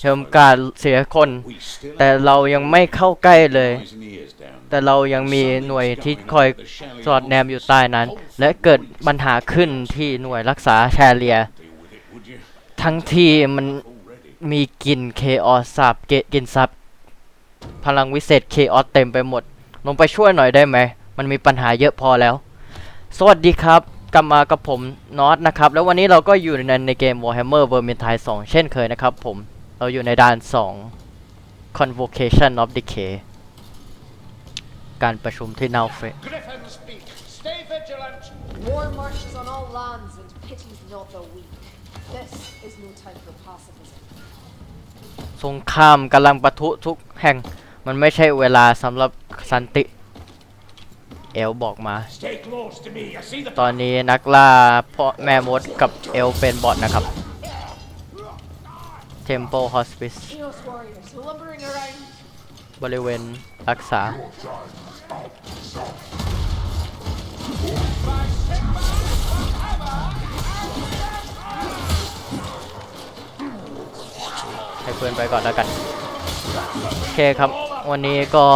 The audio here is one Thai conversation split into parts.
เทมการเสียคน แต่เรายังไม่เข้าใกล้เลย แต่เรายังมีหน่วยที่คอยสอดแนมอยู่ใต้นั้น และเกิดปัญหาขึ้นที่หน่วยรักษาแชเลีย ทั้งที่มันมีกลิ่นเคออสสับเกกลิ่นซับพลังวิเศษเคออสเต็มไปหมด ลงไปช่วยหน่อยได้ไหม มันมีปัญหาเยอะพอแล้ว สวัสดีครับกลับมากับผมนอตนะครับ แล้ววันนี้เราก็อยู่ในในเกม Warhammer Vermintide 2 เช่นเคยนะครับผม เราอยู่ในด่าน2 Convocation of Decay การประชุมที่นาเฟ Griffin speak. Stay vigilant. War marches on all lands and pities not the weak. This is no time for pacifism. สงครามกำลังปะทุทุกแห่ง มันไม่ใช่เวลาสำหรับสันติ เอลบอกมา Stay close to me. I see the ตอนนี้นักล่าพ่อแม่มดกับเอลเป็นบอทนะครับ Temple Hospice บริเวณรักษา ให้เพื่อนไปก่อนแล้วกัน โอเคครับ วันนี้ก็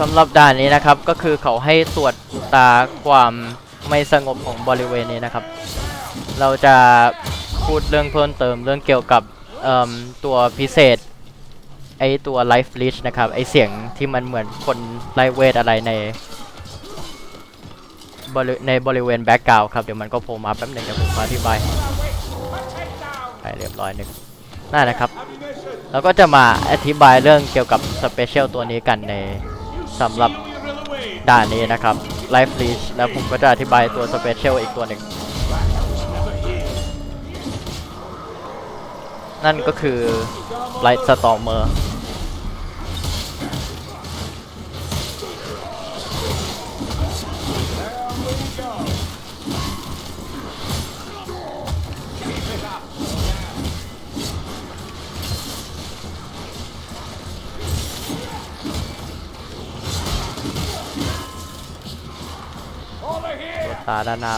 สำหรับด่านนี้นะครับ ก็คือเขาให้ตรวจตาความไม่สงบของบริเวณนี้นะครับ เราจะพูดเรื่องเพิ่มเติมเรื่องเกี่ยวกับตัวพิเศษไอตัว Life Leech นะครับ ไอเสียงที่มันเหมือนคนไล่เวทอะไรในบริในบริเวณแบ็กกราวครับ เดี๋ยวมันก็โผล่มาแป๊บหนึ่งเดี๋ยวผมอธิบายไปเรียบร้อยหนึ่งนั่นนะครับ แล้วก็จะมาอธิบายเรื่องเกี่ยวกับสเปเชียลตัวนี้กันในสำหรับด่านนี้นะครับ Life Leech แล้วผมก็จะอธิบายตัวสเปเชียลอีกตัวหนึ่ง นั่นก็คือ Light Stormer ตาด้านหน้า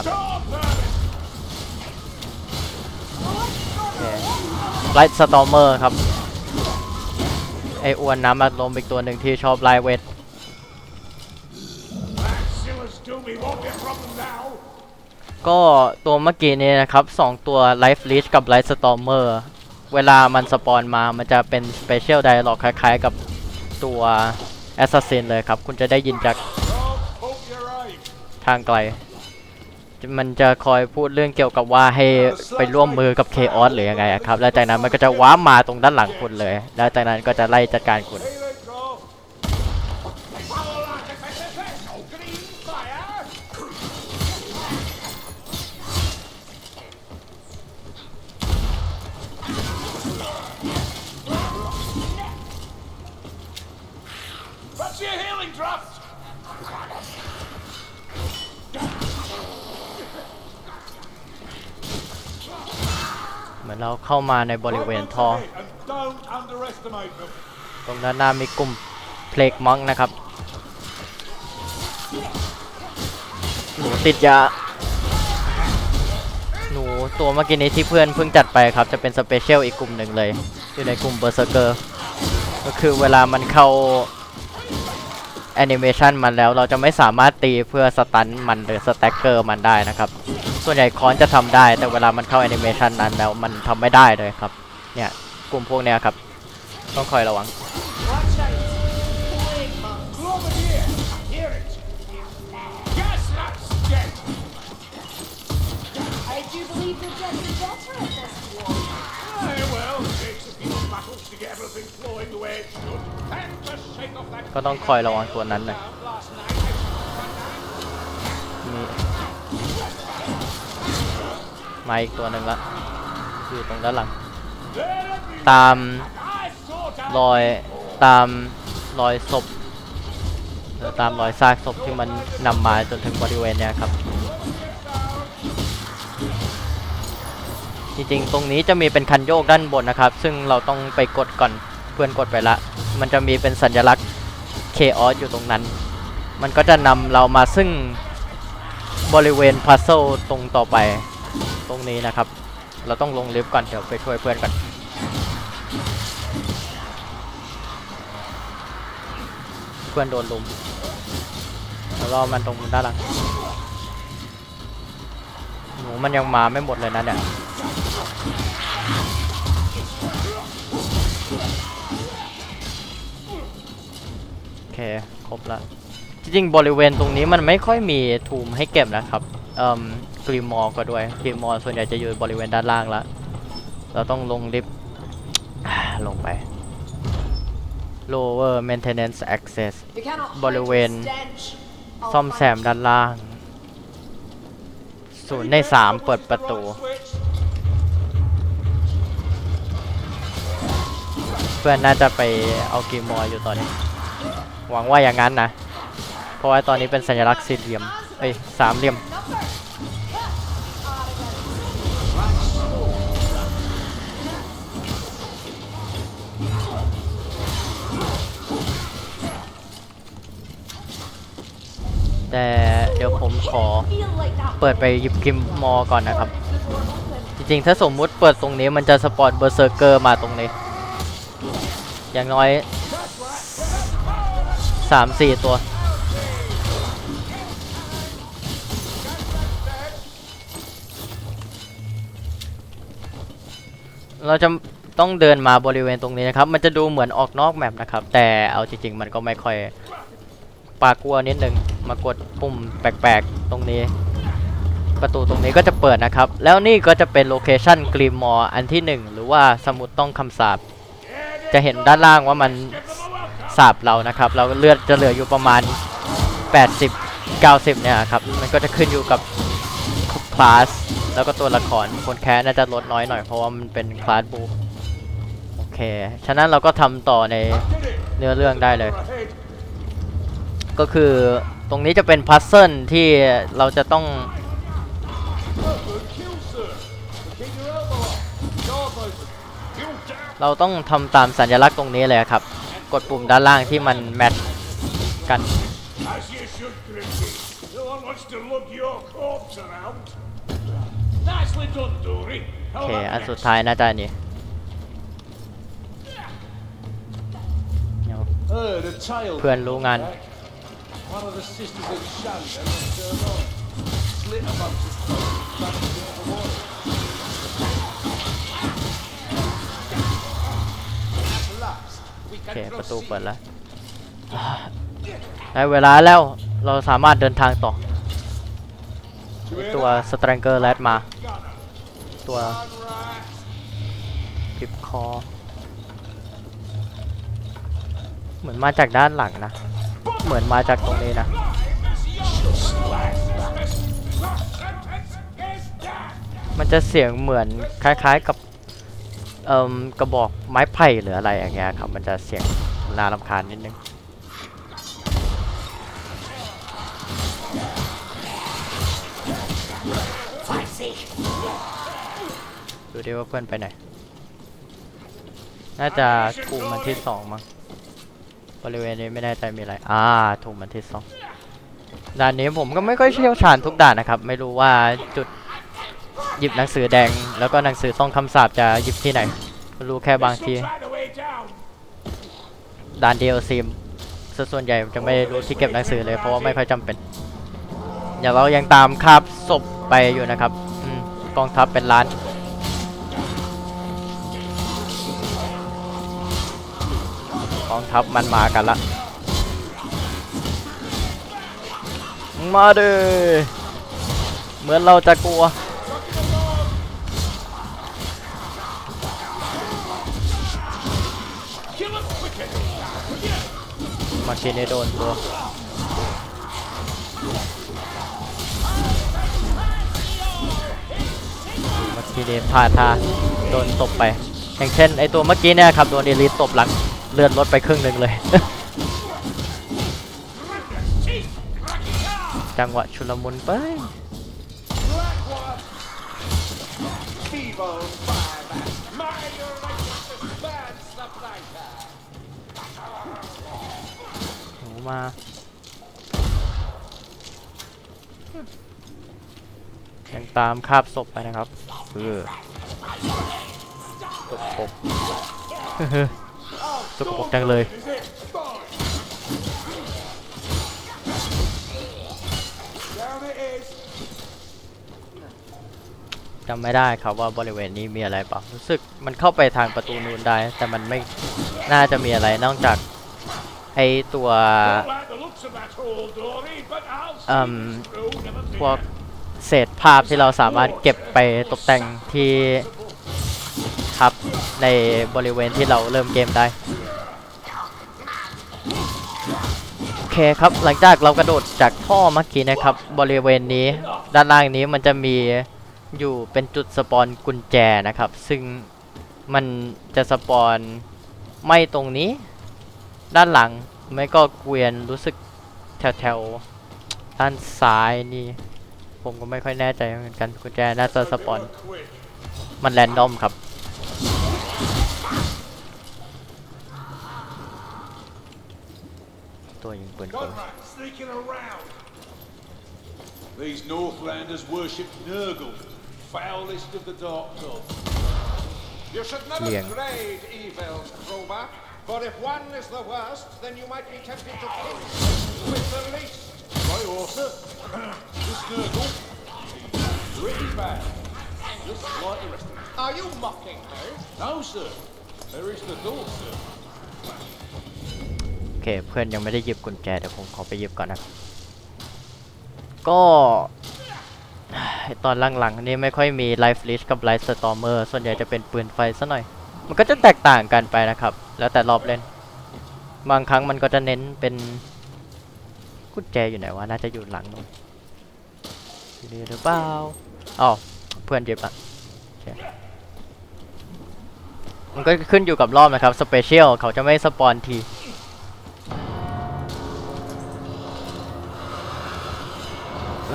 แบบโอเค Light Stormer ครับ ไออ้วนน้ำอัดลมอีกตัวหนึ่งที่ชอบไลเวทก็ตัวเมื่อกี้นี้นะครับสองตัว Life Leech กับ Light Stormer เวลามันสปอนมามันจะเป็น Special Dialog คล้ายๆกับตัว Assassin เลยครับ คุณจะได้ยินจากทางไกล มันจะคอยพูดเรื่องเกี่ยวกับว่าให้ไปร่วมมือกับเคออสหรือยังไงครับ แล้วจากนั้นมันก็จะว้ามาตรงด้านหลังคุณเลย แล้วจากนั้นก็จะไล่จัดการคุณ เหมือนเราเข้ามาในบริเวณท่อ And don't underestimate them. ตรงด้านหน้ามีกลุ่มเพลกมังนะครับหนูติดยา หนูตัวเมื่อกี้นี้ที่เพื่อนเพิ่งจัดไปครับ จะเป็นสเปเชียลอีกกลุ่มหนึ่งเลย อยู่ในกลุ่มเบอร์เซอร์เกอร์ ก็คือเวลามันเข้า แอนิเมชันมันแล้วเราจะไม่สามารถตีเพื่อสตันมันหรือสแต็กเกอร์มันได้นะครับ ส่วนใหญ่คอนจะทำได้ แต่เวลามันเข้าแอนิเมชันนั้นแล้วมันทำไม่ได้เลยครับ เนี่ยกลุ่มพวกเนี้ยครับ ต้องคอยระวัง ก็ต้องคอยระวังตัวนั้นหน่อยมีมาอีกตัวหนึ่งละอยู่ตรงด้านหลัง ตามรอยตามรอยศพตามรอยซากศพที่มันนำมาจนถึงบริเวณเนี้ยครับ จริงๆ ตรงนี้จะมีเป็นคันโยกด้านบนนะครับ ซึ่งเราต้องไปกดก่อนเพื่อนกดไปละ มันจะมีเป็นสัญลักษณ์ เคออสอยู่ตรงนั้น มันก็จะนำเรามาซึ่งบริเวณพัซเซิลตรงต่อไปตรงนี้นะครับ เราต้องลงลิฟต์ก่อนเดี๋ยวไปช่วยเพื่อนก่อนเพื่อนโดนลุมแล้วรอมันตรงด้านหลังหนูมันยังมาไม่หมดเลยนะเนี่ย เคครบแล้วจริงๆบริเวณตรงนี้มันไม่ค่อยมีทูมให้เก็บนะครับเอ่อกรีมอร์ก็ด้วยกรีมอร์ส่วนใหญ่จะอยู่บริเวณด้านล่างแล้วเราต้องลงลิฟต์ลงไป lower maintenance access You cannot hide บริเวณ the stench. I'll ซ่อมแซ find มด้านล่างศูนย์ในสามเปิดประตู เพื่อนน่าจะไปเอากีมอร์อยู่ตอนนี้ หวังว่าอย่างนั้นนะ เพราะว่าตอนนี้เป็นสัญลักษณ์สี่เหลี่ยม เอ้ยสามเหลี่ยม แต่เดี๋ยวผมขอเปิดไปหยิบกิมมอก่อนนะครับ จริงๆ ถ้าสมมุติเปิดตรงนี้มันจะสปอร์ตเบอร์เซอร์เกอร์มาตรงนี้ อย่างน้อย สามสี่ตัว เราจะต้องเดินมาบริเวณตรงนี้นะครับ มันจะดูเหมือนออกนอกแมปนะครับ แต่เอาจริงๆ มันก็ไม่ค่อยปากลัวนิดนึง มากดปุ่มแปลกๆ ตรงนี้ ประตูตรงนี้ก็จะเปิดนะครับ แล้วนี่ก็จะเป็นโลเคชันกรีมมอร์อันที่หนึ่งหรือว่าสมุดต้องคำสาปจะเห็นด้านล่างว่ามัน สาบเรานะครับ เราเลือดจะเหลืออยู่ประมาณ 80 90 เนี่ยครับ มันก็จะขึ้นอยู่กับคลาสแล้วก็ตัวละครคนแค้น่าจะลดน้อยหน่อยเพราะว่ามันเป็นคลาสบูโอเค ฉะนั้นเราก็ทำต่อในเนื้อเรื่องได้เลย ก็คือตรงนี้จะเป็นพัซเซิลที่เราจะต้องเราต้องทำตามสัญลักษณ์ตรงนี้เลยครับ กดปุ่มด้านล่างที่มันแมทช์กัน As you should, Grimsy. No one wants to lug your corpse around. Nicely done, Dory. โอ How เค about อันสุด next? ท้ายน่าจะอันนี้เดี๋ยว Heard a tale. เพื่อนรู้งาน One โอเค can ประตู proceed. เปิดแล้วได้เวลาแล้วเราสามารถเดินทางต่อตัวสแตรงเกอร์แรดมา ตัว Right. พิบคอ เหมือนมาจากด้านหลังนะ เหมือนมาจากตรงนี้นะมันจะเสียงเหมือนคล้ายๆกับเอ่ม กระบอกไม้ไผ่หรืออะไรอย่างเงี้ยครับมันจะเสียงน่ารำคาญนิดนึงดูดิว่าเพื่อนไปไหน น่าจะถูกมันที่สองมั้งบริเวณนี้ไม่แน่ใจมีอะไร อ่าถูกมันที่สองด่านนี้ผมก็ไม่ค่อยเชี่ยวชาญทุกด่านนะครับ ไม่รู้ว่าจุดหยิบหนังสือแดง แล้วก็หนังสือต้องคำสาปจะหยิบที่ไหน รู้แค่บางทีด่านเดียวซีมส่วนใหญ่จะไม่รู้ที่เก็บหนังสือเลยเพราะว่าไม่ค่อยจำเป็นอย่าเรายังตามคาบศพไปอยู่นะครับอกองทัพเป็นล้านกองทัพมันมากันละ มาเด้อเหมือนเราจะกลัว มาชิเนโดนตัวมื่อกี้นี้พาทาโดนตบไปอย่างเช่นไอตัวเมื่อกี้เนี่ยครับโดนเอลิสตบหลังเลือดลดไปครึ่งหนึ่งเลย จังหวะชุลมุนไป มายังตามคาบศพไปนะครับเออตกปกตกปกจังเลย Is it? Fine. Down it is. จำไม่ได้ครับว่าบริเวณนี้มีอะไรเปล่ารู้สึกมันเข้าไปทางประตูนูนได้ แต่มันไม่น่าจะมีอะไรนอกจาก ไอตัว Don't like the looks of that hole, Dory, but I'll see Um, this through, never พวก fear. เศษภาพที่เราสามารถเก็บไปตกแต่งที่ทับในบริเวณที่เราเริ่มเกมได้ โอเคครับหลังจากเรากระโดดจากท่อเมื่อกี้นะครับ บริเวณนี้ด้านล่างนี้มันจะมีอยู่เป็นจุดสปอนกุญแจนะครับ ซึ่งมันจะสปอนไม่ตรงนี้ ด้านหลังไม่ก็เกวียนรู้สึกแถวแถวๆด้านซ้ายนี่ ผมก็ไม่ค่อยแน่ใจเหมือนกันกุญแจน่าจะสปอน Quick. มันแรนดอมครับ ตัวยิงปืนกล Conrad, sneaking around. These Northlanders worship Nurgle, foulest of the Dark Gods. You should never Liang. grade evils, Crobat. For if one is the worst, then you might be tempted to kill with the least. Right, Orsa. this Nurgle, he's pretty bad. Just like the rest of them. Are you mocking me? No, sir. There is the door, sir. โอเคเพื่อนยังไม่ได้หยิบกุญแจเดี๋ยวผมขอไปหยิบก่อนนะครับก็ ตอนหลังๆนี่ไม่ค่อยมีไลฟ์ลิชกับไลฟ์สตอมเมอร์ส่วนใหญ่จะเป็นปืนไฟซะหน่อย มันก็จะแตกต่างกันไปนะครับ แล้วแต่รอบเล่น บางครั้งมันก็จะเน้นเป็นกุญแจอยู่ไหนวะ น่าจะอยู่หลังนู้นอยู่นี่หรือเปล่าอ๋อเพื่อนเจ็บอะมันก็ขึ้นอยู่กับรอบนะครับ สเปเชียลเขาจะไม่สปอนที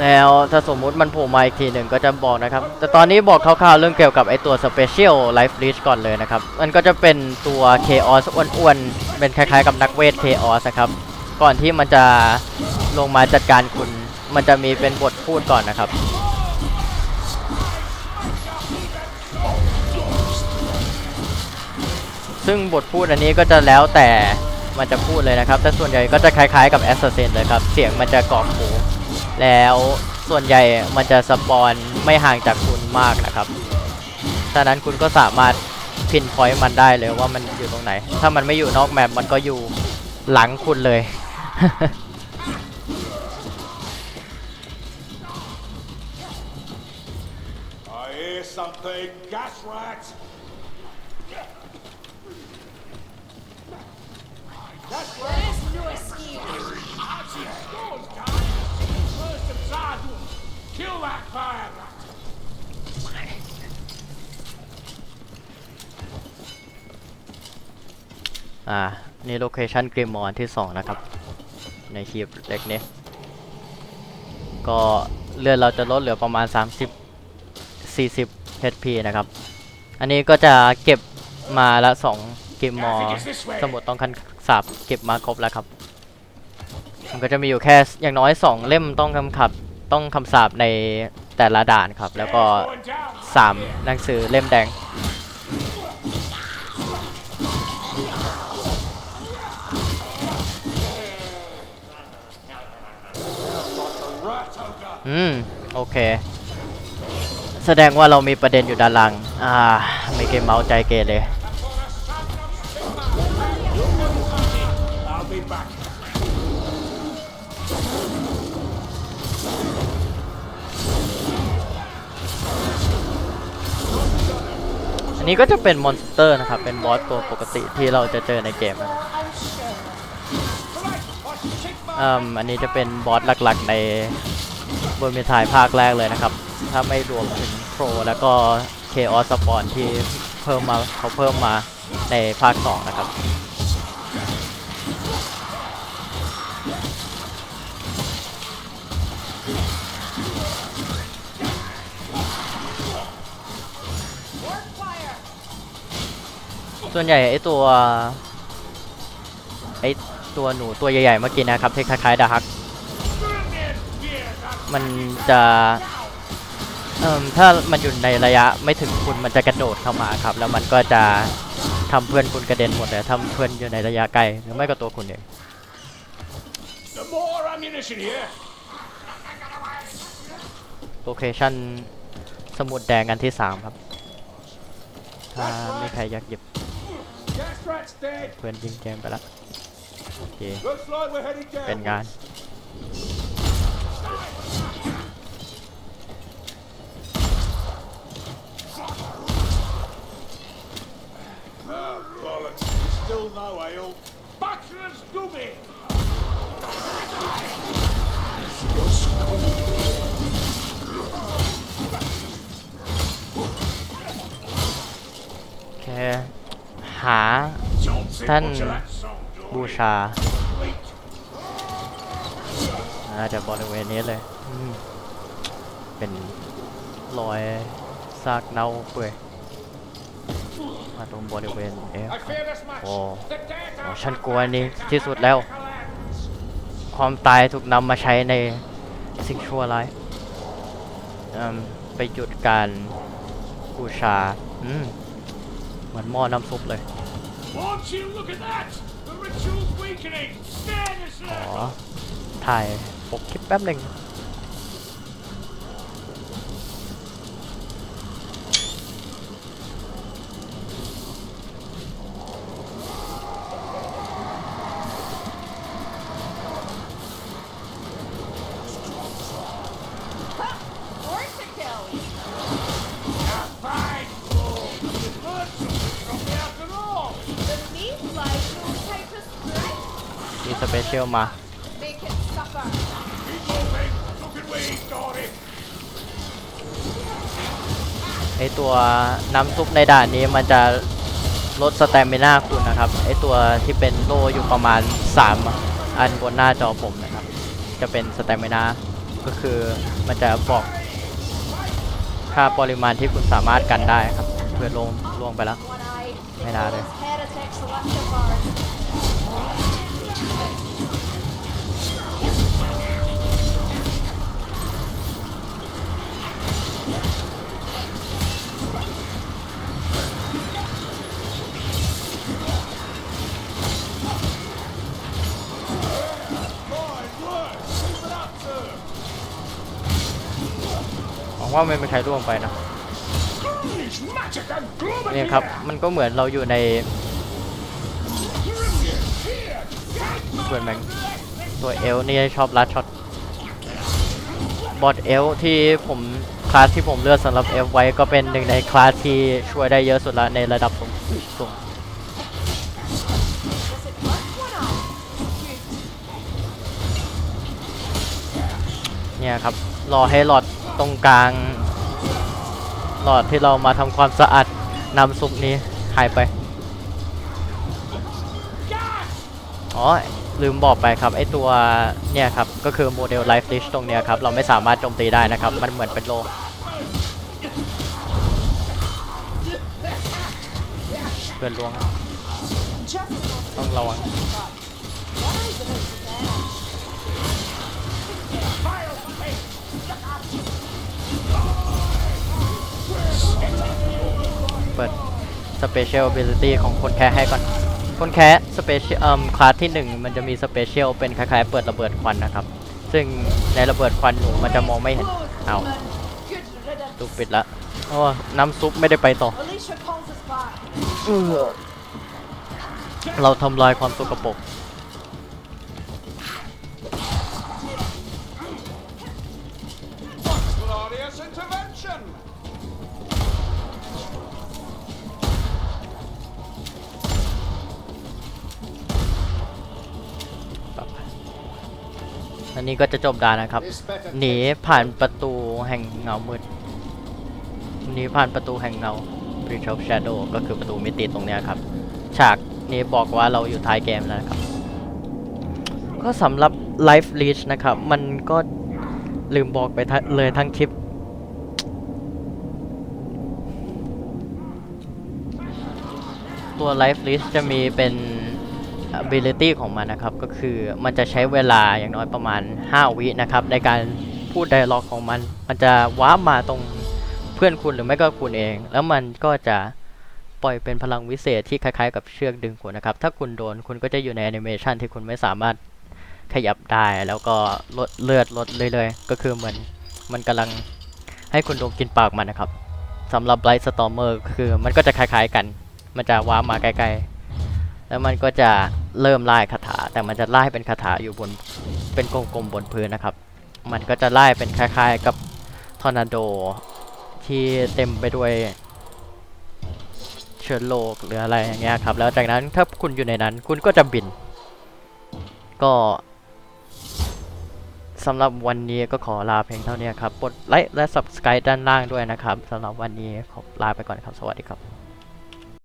แล้วถ้าสมมุติมันโผล่มาอีกทีหนึ่งก็จะบอกนะครับ แต่ตอนนี้บอกคร่าวๆเรื่องเกี่ยวกับไอตัว Special Life Leech ก่อนเลยนะครับ มันก็จะเป็นตัว Chaos อ้วนๆ เป็นคล้ายๆกับนักเวท Chaos นะครับ ก่อนที่มันจะลงมาจัดการคุณ มันจะมีเป็นบทพูดก่อนนะครับซึ่งบทพูดอันนี้ก็จะแล้วแต่มันจะพูดเลยนะครับ แต่ส่วนใหญ่ก็จะคล้ายๆกับ Assassin เลยครับ เสียงมันจะกรอบหู แล้วส่วนใหญ่มันจะสปอนไม่ห่างจากคุณมากนะครับฉะนั้นคุณก็สามารถพินพอยต์มันได้เลยว่ามันอยู่ตรงไหน ถ้ามันไม่อยู่นอกแมปมันก็อยู่หลังคุณเลย I hear something. Gas rat. There is Zardun. Kill that fire rat. อ่า นี่โลเคชันกริมมอนที่ 2 นะครับ ในคลิปเล็กนี้ก็เลือดเราจะลดเหลือประมาณ 30 40 HP นะครับ อันนี้ก็จะเก็บมาละ2กริมมอสมุดต้องคันสาบเก็บมาครบแล้วครับ มันก็จะมีอยู่แค่อย่างน้อย 2 เล่มต้องคำขับต้องคำสาบในแต่ละด่านครับ แล้วก็ 3 หนังสือเล่มแดง อืม โอเค แสดงว่าเรามีประเด็นอยู่ด้านหลังอ่า ไม่เกมเมาส์ใจเกเร I'll อันนี้ก็จะเป็นมอนสเตอร์นะครับ เป็นบอสตัวปกติที่เราจะเจอในเกมนะครับ I'm sure. อืมอันนี้จะเป็นบอสหลักๆในบนเมทายภาคแรกเลยนะครับ ถ้าไม่รวมถึงโครแล้วก็เคออสปอนที่เพิ่มมาเขาเพิ่มมาในภาค 2 นะครับ ส่วนใหญ่ไอตัวไอตัวหนูตัวใหญ่ๆเมื่อกี้นะครับที่คล้ายๆดาฮัก Bring it here, that มันจะเอ่มถ้ามันอยู่ในระยะไม่ถึงคุณมันจะกระโดดเข้ามาครับ แล้วมันก็จะทำเพื่อนคุณกระเด็นหมดเลยทำเพื่อนอยู่ในระยะไกลหรือไม่ก็ตัวคุณเอง The more ammunition here. โลเคชั่นสมุดแดงอันที่ 3 ครับ ถ้าไม่ใครอยากหยิบ Gas rat's dead. เพื่อนยิงเกมไปแล้วโอเค Looks like we're heading เป็น down. งาน Oh, bollocks. Still no ale. Butcher's dummy. โอเค หา Johnson, Ten much of that song, บูชา Wait. น่าจะบริเวณนี้เลย เป็นรอยซากเน่าเปื่อยมาตรงบริเวณเอ๊ะ I fear as much. Oh. The dead โอ้ฉันกลัวนี่ back to ที่สุดแล้ว ความตายถูกนำมาใช้ในสิ่งชั่วร้ายไปหยุดการบูชา อืม เหมือนหม้อน้ำซุปเลย Won't you look at that? The ritual's weakening. Stand อ๋อ aside. ถ่ายปกคลิปแป๊บหนึ่ง me, Dory. ไอตัวน้ำซุปในด่านนี้มันจะลดสเตมินาคุณนะครับไอตัวที่เป็นโลอยู่ประมาณ 3 อันบนหน้าจอผมนะครับ จะเป็นสเตมินาก็คือมันจะบอกค่าปริมาณที่คุณสามารถกันได้ครับเพื่อลงล่วงไปแล้ว One eye. May not Those heretics left of ว่าไม่มีใครร่วงไปนะเนี่ยครับ มันก็เหมือนเราอยู่ในเพื่อนแมงตัวเอลนี่ชอบลัดช็อตบอดเอลที่ผมคลาสที่ผมเลือกสำหรับเอลไว้ก็เป็นหนึ่งในคลาสที่ช่วยได้เยอะสุดละในระดับสูงสูงเนี่ยครับ รอให้หลอด ตรงกลางหลอดที่เรามาทำความสะอาดน้ำซุปนี้หายไป อ๋อ ลืมบอกไปครับไอตัวเนี่ยครับ ก็คือโมเดล Life Dish ตรงเนี้ยครับ เราไม่สามารถโจมตีได้นะครับ มันเหมือนเป็นโลเพื่อนลวง ต้องระวัง เปิด Special Ability ของคนแค่ให้ก่อน คนแค่ Special เอ่มคลาสที่ 1 มันจะมี Special เป็นคล้ายๆเปิดระเบิดควันนะครับ ซึ่งในระเบิดควันหนูมันจะมองไม่เห็น เอา Good riddance. ตูปิดละโอ้น้ำซุปไม่ได้ไปต่อ Alicia calls us back. เราทำลายความสกปรก นนี้ก็จะจบด่านนะครับ This better หนีผ่านประตูแห่งเงามืด หนีผ่านประตูแห่งเงา Bridge of Shadow ก็คือประตูมิติตรงเนี้ยครับ ฉากนี้บอกว่าเราอยู่ท้ายเกมแล้วนะครับ ก็สำหรับ Life Leech นะครับ มันก็ลืมบอกไปทะเลยทั้งคลิปตัว Life Leech จะมีเป็น ability ของมันนะครับ ก็คือมันจะใช้เวลาอย่างน้อยประมาณ 5 วินะครับ ในการพูด dialog ของมัน มันจะว้ามาตรงเพื่อนคุณหรือไม่ก็คุณเอง แล้วมันก็จะปล่อยเป็นพลังวิเศษที่คล้ายๆกับเชือกดึงคุณนะครับ ถ้าคุณโดนคุณก็จะอยู่ในแอนิเมชันที่คุณไม่สามารถขยับได้แล้วก็ลดเลือดลดเรื่อยๆ ก็คือเหมือนมันกำลังให้คุณโดนกินปากมันนะครับสำหรับไ i ท์สตอมเมอร์คือมันก็จะคล้ายๆกัน มันจะว้ามาใกล้ๆ แล้วมันก็จะเริ่มไล่คาถา แต่มันจะไล่เป็นคาถาอยู่บนเป็นกลมๆบนพื้นนะครับ มันก็จะไล่เป็นคล้ายๆกับทอร์นาโดที่เต็มไปด้วยเชื้อโรคหรืออะไรอย่างเงี้ยครับ แล้วจากนั้นถ้าคุณอยู่ในนั้น คุณก็จะบิน ก็สำหรับวันนี้ก็ขอลาเพียงเท่านี้ครับกดไลค์และ subscribe ด้านล่างด้วยนะครับสำหรับวันนี้ขอลาไปก่อนครับ สวัสดีครับ